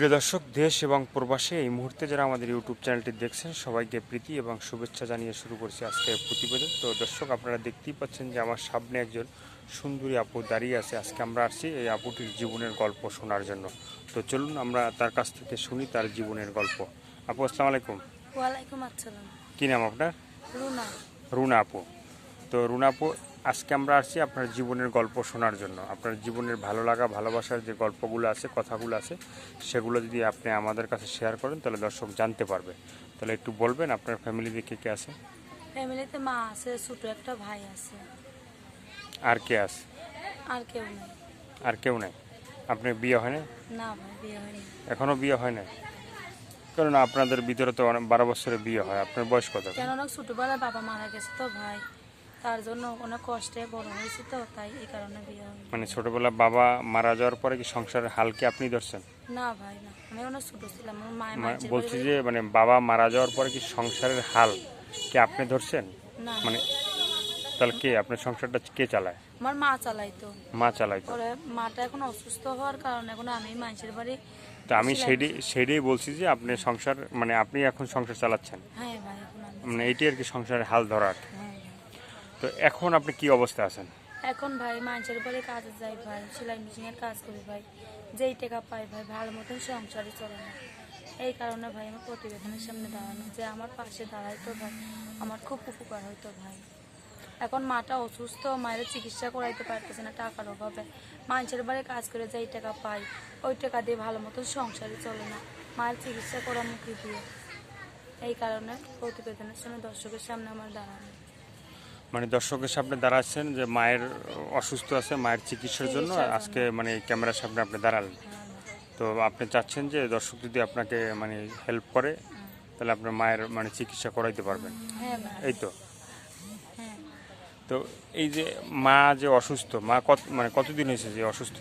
প্রিয় দর্শক দেশ এবং প্রবাসে এই মুহূর্তে যারা আমাদের ইউটিউব চ্যানেলটি দেখছেন সবাইকে প্রীতি এবং শুভেচ্ছা জানিয়ে শুরু করছি আজকে প্রতিবেদন। তো দর্শক আপনারা দেখতেই পাচ্ছেন যে আমার সামনে একজন সুন্দরী আপু দাঁড়িয়ে আছে। আজকে আমরা আসছি এই আপুটির জীবনের গল্প শোনার জন্য। তো চলুন আমরা তার কাছ থেকে শুনি তার জীবনের গল্প। আপু আসসালামু আলাইকুম। ওয়ালাইকুম আসসালাম। কী নাম আপনার? রুনা। রুনা আপু। তো রুনা আপু আজকে আমরা আসছি আপনার জীবনের গল্প শোনার জন্য। আপনার জীবনের ভালো লাগা ভালোবাসার যে গল্পগুলো আছে কথাগুলো আছে সেগুলো যদি আপনি আমাদের কাছে শেয়ার করেন তাহলে দর্শক জানতে পারবে। তাহলে একটু বলবেন আপনার ফ্যামিলিতে কে কে আছে? ফ্যামিলিতে মা আছে ছোট একটা ভাই আছে। আর কে আছে? আর কেউ নেই। আর কেউ নাই? আপনার বিয়ে হয় না না ভাই বিয়ে হয়নি এখনও বিয়ে হয় না কারণ আপনাদের ভিতরে তো অনেক বারো বছরে বিয়ে হয়। আপনার বয়স কত? কেন অনেক ছোটবেলায় বাবা মারা গেছে তো ভাই। তার জন্য অনেক কষ্টে বড় হয়েছে তো তাই এই কারণে বিয়ে হয়নি। মানে ছোটবেলা বাবা মারা যাওয়ার পরে কি সংসারের হাল কি আপনি ধরছেন? না ভাই না। আমি অনেক ছোট ছিলাম আমার মায়ের মানে বলছি যে মানে বাবা মারা যাওয়ার পরে কি সংসারের হাল কি আপনি ধরছেন? না। মানে তাহলে কে আপনার সংসারটা কে চালায়? আমার মা চালাইতো। মা চালায় তো পরে মাটা এখন অসুস্থ হওয়ার কারণে এখন আমি মানুষের বাড়ি তো আমি সেইটাই সেইটাই বলছি যে আপনি সংসার মানে আপনি এখন সংসার চালাচ্ছেন। হ্যাঁ ভাই এখন আমি মানে এইটাই আর কি সংসারের হাল ধরার। হ্যাঁ। তো এখন আপনি কি অবস্থা আছেন? এখন ভাই, মানুষের বাড়ি কাজে যাই ভাই, সেলাই মেশিনের কাজ করি ভাই। যেই টাকা পাই ভাই, ভালো মতন সংসারই চলে না। এই কারণে ভাই আমার প্রতিবেদনের সামনে দাঁড়ানো, যে আমার পাশে দাঁড়াইতো ভাই, আমার খুব উপকার হইতো ভাই। এখন মাটা অসুস্থ, মায়ের চিকিৎসা করাইতে পারতেছে না, টাকার অভাবে। মানুষের বাড়ি কাজ করে যেই টাকা পাই, ওই টাকা দিয়ে ভালো মতন সংসারই চলে না। মায়ের চিকিৎসা করা মুখে দিয়ে? এই কারণে প্রতিবেদনের সামনে, দর্শকের সামনে আমার দাঁড়ানো। মানে দর্শকের সামনে দাঁড়াচ্ছেন যে মায়ের অসুস্থ আছে মায়ের চিকিৎসার জন্য আজকে মানে ক্যামেরার সামনে আপনি দাঁড়ালেন। তো আপনি চাচ্ছেন যে দর্শক যদি আপনাকে মানে হেল্প করে তাহলে আপনার মায়ের মানে চিকিৎসা করাইতে পারবেন। হ্যাঁ এই তো? হ্যাঁ। তো এই যে মা যে অসুস্থ মা কত মানে কতদিন হয়েছে যে অসুস্থ?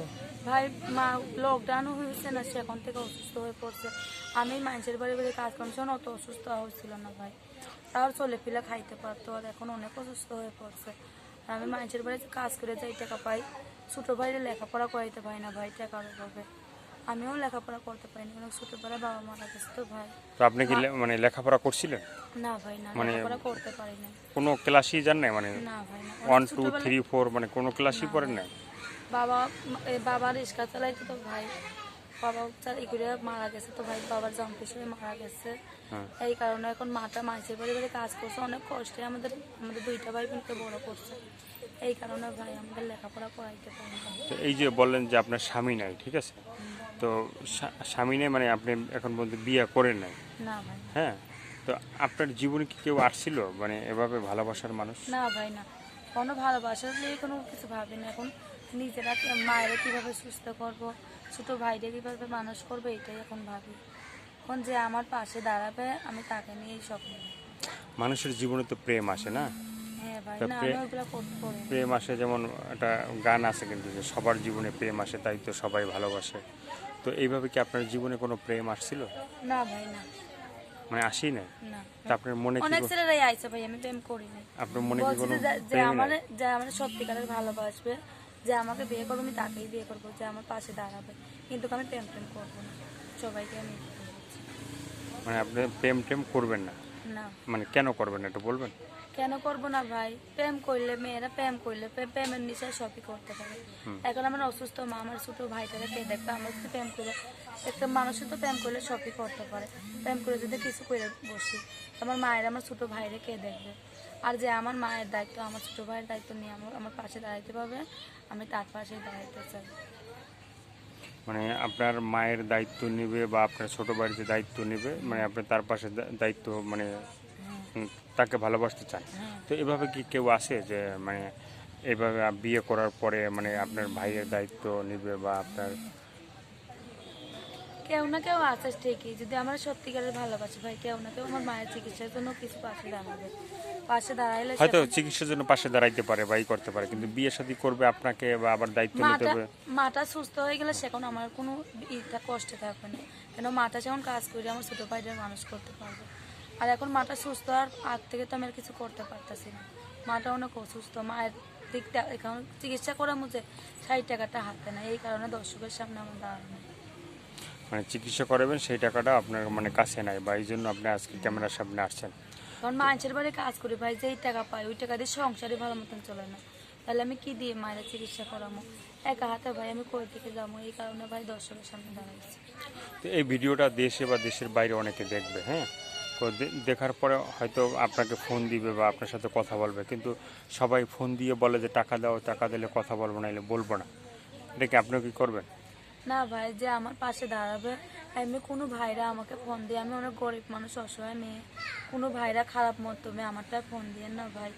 ভাই মা লকডাউনও হয়েছে না সে এখন থেকে অসুস্থ হয়ে পড়ছে। আমি মানুষের বাড়ি বাড়ি কাজ করছি অত অসুস্থ হয়েছিল না ভাই। তাও চলে ফিলে খাইতে পারতো আর এখন অনেক অসুস্থ হয়ে পড়ছে। আর আমি মানুষের বাড়িতে কাজ করে যাই টাকা পাই। ছোটো ভাইরে লেখাপড়া করাইতে পারি না ভাই টাকার অভাবে। আমিও লেখাপড়া করতে পারিনি অনেক ছোটোবেলায় বাবা মারা গেছে তো ভাই। তো আপনি কি মানে লেখাপড়া করছিলেন? না ভাই না মানে- লেখাপড়া করতে পারি না কোনো ক্লাসই জান নাই? মানে না ভাই না ওয়ান অনেক টু ছোটবেলায়- থ্রি ফোর মানে কোনো ক্লাসই পড়েন নাই? বাবা বাবা রিক্সা চালাইতো তো ভাই। বাবা চালাই করে মারা গেছে তো ভাই বাবার জম্পিস হয়ে মারা গেছে। হ্যাঁ। এই কারণে এখন মাটা মাছের বাড়ি বাড়ি কাজ করছে। অনেক কষ্টে আমাদের আমাদের দুইটা ভাই বোনকে বড় করছে। এই কারণে ভাই আমাদের লেখাপড়া করাইতে তো এই যে বললেন যে আপনার স্বামী নাই ঠিক আছে? তো স্বামী নেই মানে আপনি এখন পর্যন্ত বিয়ে করেন নাই? না ভাই। হ্যাঁ? তো আপনার জীবনে কি কেউ আসছিল? মানে এভাবে ভালোবাসার মানুষ? না ভাই না। কোনো ভালোবাসার নিয়ে কোনো কিছু ভাবি না এখন। নিজেরা মায়েরা কীভাবে সুস্থ করব? ছোটো ভাইটা কীভাবে মানুষ করব এটাই এখন ভাবি। এখন যে আমার পাশে দাঁড়াবে আমি তাকে নিয়েই স্বপ্ন। মানুষের জীবনে তো প্রেম আসে না? হ্যাঁ না। প্রেম আসে যেমন একটা গান আছে কিন্তু যে সবার জীবনে প্রেম আসে তাই তো সবাই ভালোবাসে। তো এইভাবে কি আপনার জীবনে কোনো প্রেম আসছিল? না ভাই না। মানে আসি না। তা আপনার মনে অনেক ছেলেরাই আইছে ভাই আমি প্রেম করি না আপনার মনে কি কোনো যে- যে আমার যে আমার সত্যিকারের ভালোবাসবে যে আমাকে বিয়ে করব আমি তাকেই বিয়ে করব যে আমার পাশে দাঁড়াবে। কিন্তু আমি প্রেম প্রেম করব না। সবাইকে আমি মানে আপনি প্রেম টেম করবেন না? না। মানে কেন করবেন না একটু বলবেন? কেন করব না ভাই? প্রেম করলে মেয়েরা প্রেম করলে প্রেমের নিশায় সবই করতে পারে। এখন আমার অসুস্থ মা আমার ছোট ভাইটারে কে দেখবে? আমার যদি প্রেম করে একটা মানুষের তো প্রেম করলে সবই করতে পারে। প্রেম করে যদি কিছু করে বসি আমার মায়ের আমার ছোটো ভাইরে কে দেখবে? আর যে আমার মায়ের দায়িত্ব আমার ছোট ভাইয়ের দায়িত্ব নিয়ে আমার আমার পাশে দাঁড়াইতে পারবে আমি তার পাশে দাঁড়াইতে চাই। মানে আপনার মায়ের দায়িত্ব নেবে বা আপনার ছোটো ছোট যে দায়িত্ব নেবে মানে আপনি তার পাশে দায়িত্ব মানে তাকে ভালোবাসতে চান। হ্যাঁ। তো এভাবে কি কেউ আসে যে মানে এভাবে বিয়ে করার পরে মানে আপনার ভাইয়ের দায়িত্ব নেবে বা আপনার কেউ না কেউ আছে ঠিকই। যদি আমার সত্যিকারের ভালোবাসি ভাই কেউ না কেউ আমার মায়ের চিকিৎসার জন্য কিছু পাশে দাঁড়াবে। পাশে দাঁড়াইলে হয়তো চিকিৎসার জন্য পাশে দাঁড়াইতে পারে বা ই করতে পারে কিন্তু বিয়ে শাদী করবে আপনাকে বা আবার দায়িত্ব নিতে মাটা হবে। মাটা সুস্থ হয়ে গেলে সেখন আমার কোনো ইটা কষ্ট থাকবে না। কেন মাটা যখন কাজ করি আমার ছোটো ভাইদের মানুষ করতে পারবে। আর এখন মাটা সুস্থ আর আগ থেকে তো আমি আর কিছু করতে পারতেছি না। মাটা অনেক অসুস্থ মায়ের দিকটা এখন চিকিৎসা করা মুঝে ষাট টাকাটা হাতে না এই কারণে দর্শকের সামনে আমার দাঁড়ানো। মানে চিকিৎসা করাবেন সেই টাকাটা আপনার মানে কাছে নাই বা এই জন্য আপনি আজকে ক্যামেরার সামনে আসছেন। কারণ মানুষের বাড়ি কাজ করি ভাই যেই টাকা পাই ওই টাকা দিয়ে সংসারে ভালো মতন চলে না। তাহলে আমি কি দিয়ে মায়ের চিকিৎসা করামো একা হাতে ভাই আমি কই থেকে যাব? এই কারণে ভাই দর্শকের সামনে দাঁড়াইছি। তো এই ভিডিওটা দেশে বা দেশের বাইরে অনেকে দেখবে হ্যাঁ? দেখার পরে হয়তো আপনাকে ফোন দিবে বা আপনার সাথে কথা বলবে কিন্তু সবাই ফোন দিয়ে বলে যে টাকা দাও টাকা দিলে কথা বলব না এলে বলব না। এটা কি আপনি কি করবেন? না ভাই, যে আমার পাশে দাঁড়াবে। এমনি কোনো ভাইরা আমাকে ফোন দিয়ে, আমি অনেক গরিব মানুষ, অসহায় মেয়ে। কোনো ভাইরা খারাপ মন্তব্যে আমারটা ফোন দিয়ে না ভাই।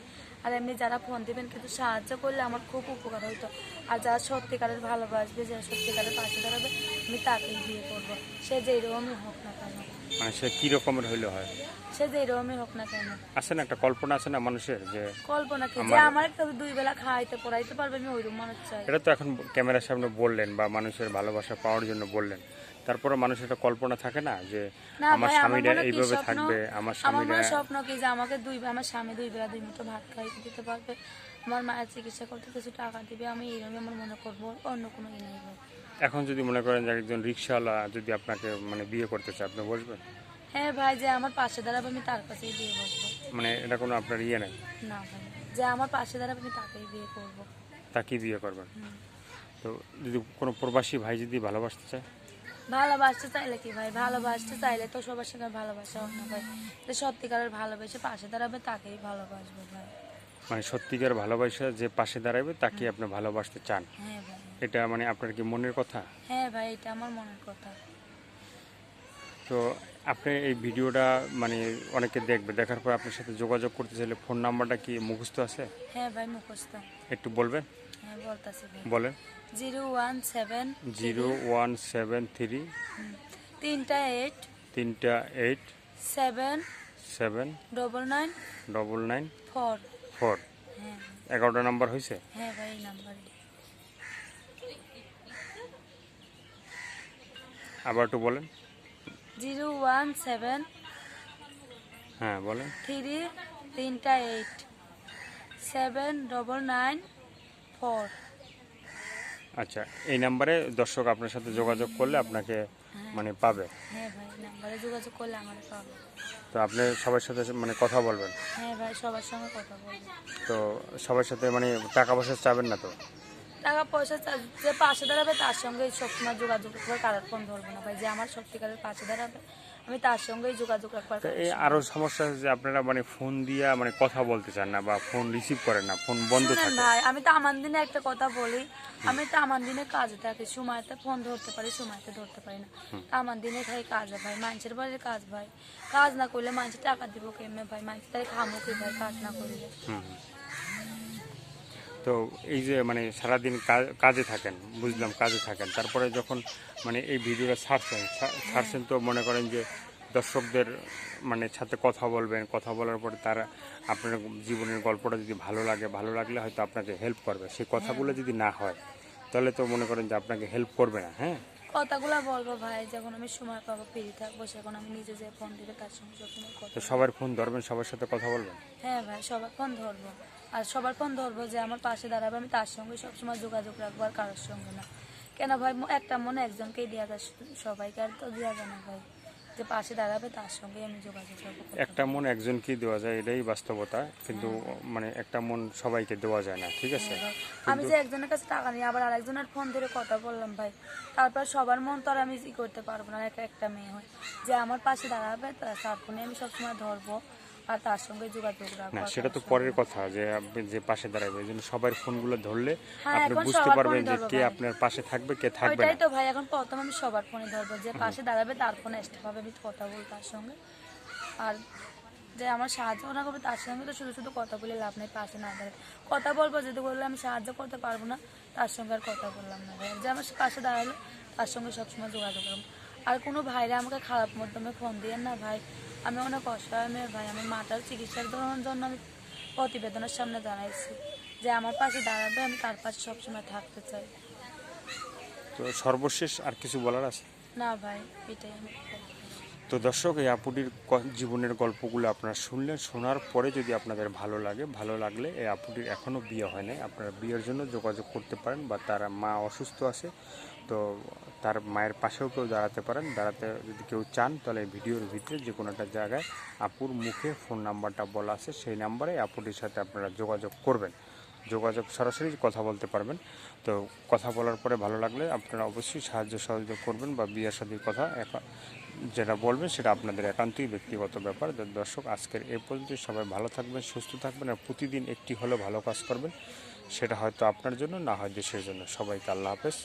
আর এমনি যারা ফোন দিবেন, কিন্তু সাহায্য করলে আমার খুব উপকার হইতো। আর যারা সত্যিকারের ভালোবাসবে, যারা সত্যিকারের পাশে দাঁড়াবে, আমি তাকেই বিয়ে করব। সে যেই রকমই হোক না কেন। মানে সে কী রকমের হইলে হয়? সে যেই রকমই হোক না কেন। আছে না একটা কল্পনা আছে না মানুষের যে কল্পনা কি? যে আমার- আমার একটা দুই বেলা খাইতে পড়াইতে পারবে আমি ওইরকম মানুষ চাই। এটা তো এখন ক্যামেরার সামনে বললেন বা মানুষের ভালোবাসা পাওয়ার জন্য বললেন। তারপরে মানুষের একটা কল্পনা থাকে না যে আমার স্বামীরা এইভাবে থাকবে আমার আমার স্বামীরা স্বপ্ন কি যে আমাকে দুই আমার স্বামী দুই বেলা দুই মুঠো ভাত খাইতে দিতে পারবে। আমার মায়ের চিকিৎসা করতে কিছু টাকা দিবে আমি এইরকম আমার মনে করব অন্য কোনো ই নেই। ভাই। এখন যদি মনে করেন যে একজন রিক্সাওয়ালা যদি আপনাকে মানে বিয়ে করতে চায় আপনি বসবেন? হ্যাঁ ভাই যে আমার পাশে দাঁড়াবে আমি তার কাছেই বিয়ে করব। মানে এটা কোনো আপনার ইয়ে নেই? না ভাই যে আমার পাশে দাঁড়াবে আমি তাকেই বিয়ে করব। তাকেই বিয়ে করবেন? তো যদি কোনো প্রবাসী ভাই যদি ভালোবাসতে চায়? ভালোবাসতে চাইলে কি ভাই? ভালোবাসতে চাইলে তো সবার সঙ্গে ভালোবাসা হয় না ভাই। সত্যিকারের ভালোবেসে পাশে দাঁড়াবে তাকেই ভালোবাসবো ভাই। মানে সত্যিকার ভালোবাসা যে পাশে দাঁড়াবে তাকে আপনি ভালোবাসতে চান। হ্যাঁ ভাই। এটা মানে আপনার কি মনের কথা? হ্যাঁ ভাই এটা আমার মনের কথা। তো আপনি এই ভিডিওটা মানে অনেকে দেখবে দেখার পর আপনার সাথে যোগাযোগ করতে চাইলে ফোন নাম্বারটা কি মুখস্থ আছে? হ্যাঁ ভাই মুখস্থ। একটু বলবেন? হ্যাঁ বলতাছি ভাই। বলেন। Zero one seven zero one seven three তিনটা এইট তিনটা eight seven seven double nine double nine four. Four? হ্যাঁ। এগারোটা নাম্বার হয়েছে? হ্যাঁ ভাই আবার একটু বলেন। জিরো ওয়ান সেভেন হ্যাঁ বলেন। থ্রি তিনটা eight seven double nine four. আচ্ছা এই নাম্বারে দর্শক আপনার সাথে যোগাযোগ করলে আপনাকে মানে পাবে। হ্যাঁ ভাই নাম্বারে যোগাযোগ করলে আমার পাবে। তো আপনি সবার সাথে মানে কথা বলবেন? হ্যাঁ ভাই সবার সঙ্গে কথা বলব। তো সবার সাথে মানে টাকা পয়সা চাবেন না তো? টাকা পয়সা যে পাশে দাঁড়াবে তার সঙ্গে সবসময় যোগাযোগ করে কারোর ফোন ধরবো না ভাই যে আমার সত্যিকারের পাশে দাঁড়াবে। আমি তার সঙ্গেই যোগাযোগ রাখবার এই আরও সমস্যা আছে যে আপনারা মানে ফোন দিয়া মানে কথা বলতে চান না বা ফোন রিসিভ করেন না ফোন বন্ধ থাকে। ভাই আমি তো আমার দিনে একটা কথা বলি। আমি তো আমার দিনে কাজে থাকি সময়তে ফোন ধরতে পারি সময়তে ধরতে পারি না। আমার দিনে খাই কাজ ভাই মানুষের বাড়ির কাজ ভাই। কাজ না করলে মানুষের টাকা দিব কেমনে ভাই? মানুষ তাই খামো কি ভাই কাজ না করলে। তো এই যে মানে সারাদিন কাজে থাকেন বুঝলাম কাজে থাকেন। তারপরে যখন মানে এই ভিডিওটা ছাড়ছেন ছাড়ছেন তো মনে করেন যে দর্শকদের মানে সাথে কথা বলবেন কথা বলার পরে তারা আপনার জীবনের গল্পটা যদি ভালো লাগে ভালো লাগলে হয়তো আপনাকে হেল্প করবে। সেই কথাগুলো যদি না হয় তাহলে তো মনে করেন যে আপনাকে হেল্প করবে না হ্যাঁ? কথাগুলো বলব ভাই যখন আমি সময় পাবো ফ্রি থাকব সেখন আমি নিজে যে ফোন দিলে তার সঙ্গে সবসময় কথা তো সবার ফোন ধরবেন সবার সাথে কথা বলবেন? হ্যাঁ ভাই সবার ফোন ধরবো। আর সবার ফোন ধরবো যে আমার পাশে দাঁড়াবে আমি তার সঙ্গে সবসময় যোগাযোগ রাখব আর কারোর সঙ্গে না। কেন ভাই একটা মনে একজনকেই দেওয়া যায় সবাইকে আর তো দেওয়া যায় না ভাই। যে পাশে দাঁড়াবে তার সঙ্গে আমি যোগাযোগ রাখব। একটা মন একজনকেই দেওয়া যায় এটাই বাস্তবতা। কিন্তু মানে একটা মন সবাইকে দেওয়া যায় না ঠিক আছে? বলব। আমি যে একজনের কাছে টাকা নিয়ে আবার আরেকজনের ফোন ধরে কথা বললাম ভাই তারপর সবার মন তো আর আমি ই করতে পারব না একটা একটা মেয়ে হয়। যে আমার পাশে দাঁড়াবে তার ফোনে আমি সবসময় ধরবো। আর তার সঙ্গে যোগাযোগ রাখব না সেটা তো পরের কথা যে আপনি যে পাশে দাঁড়াবে এই জন্য সবার ফোনগুলো ধরলে হ্যাঁ, আপনি বুঝতে পারবেন যে কে আপনার পাশে থাকবে কে থাকবে না। তো ভাই এখন প্রথম আমি সবার ফোনে ধরবো। যে পাশে দাঁড়াবে তার ফোনে এক্সট্রা ভাবে আমি কথা বলব তার সঙ্গে। আর যে আমার সাহায্য না করবে তার সঙ্গে তো শুধু শুধু কথা বলে লাভ নেই পাশে না দাঁড়াবে। কথা বলব যদি বললে আমি সাহায্য করতে পারব না তার সঙ্গে আর কথা বললাম না যে আমার পাশে দাঁড়াল তার সঙ্গে সবসময় যোগাযোগ করব আর কোনো ভাইরা আমাকে খারাপ মাধ্যমে ফোন দিয়ে না ভাই। আমি অনেক অসহায় মেয়ে ভাই আমার মাটার চিকিৎসার ধরানোর জন্য আমি প্রতিবেদনের সামনে দাঁড়াইছি যে আমার পাশে দাঁড়াবে আমি তার পাশে সবসময় থাকতে চাই। তো সর্বশেষ আর কিছু বলার আছে? না ভাই এটাই আমি তো দর্শক এই আপুটির জীবনের গল্পগুলো আপনারা শুনলেন শোনার পরে যদি আপনাদের ভালো লাগে ভালো লাগলে এই আপুটির এখনও বিয়ে হয় নাই। আপনারা বিয়ের জন্য যোগাযোগ করতে পারেন বা তারা মা অসুস্থ আছে তো তার মায়ের পাশেও কেউ দাঁড়াতে পারেন। দাঁড়াতে যদি কেউ চান, তাহলে ভিডিওর ভিতরে যে কোনো একটা জায়গায় আপুর মুখে ফোন নাম্বারটা বলা আছে, সেই নাম্বারে আপুটির সাথে আপনারা যোগাযোগ করবেন। যোগাযোগ সরাসরি কথা বলতে পারবেন। তো কথা বলার পরে ভালো লাগলে আপনারা অবশ্যই সাহায্য সহযোগ করবেন বা বিয়ের সাথীর কথা যেটা বলবেন সেটা আপনাদের একান্তই ব্যক্তিগত ব্যাপার। দর্শক, আজকের এই পর্যন্ত সবাই ভালো থাকবেন, সুস্থ থাকবেন আর প্রতিদিন একটি হলেও ভালো কাজ করবেন। সেটা হয়তো আপনার জন্য, না হয় দেশের জন্য। সবাইকে আল্লাহ হাফেজ।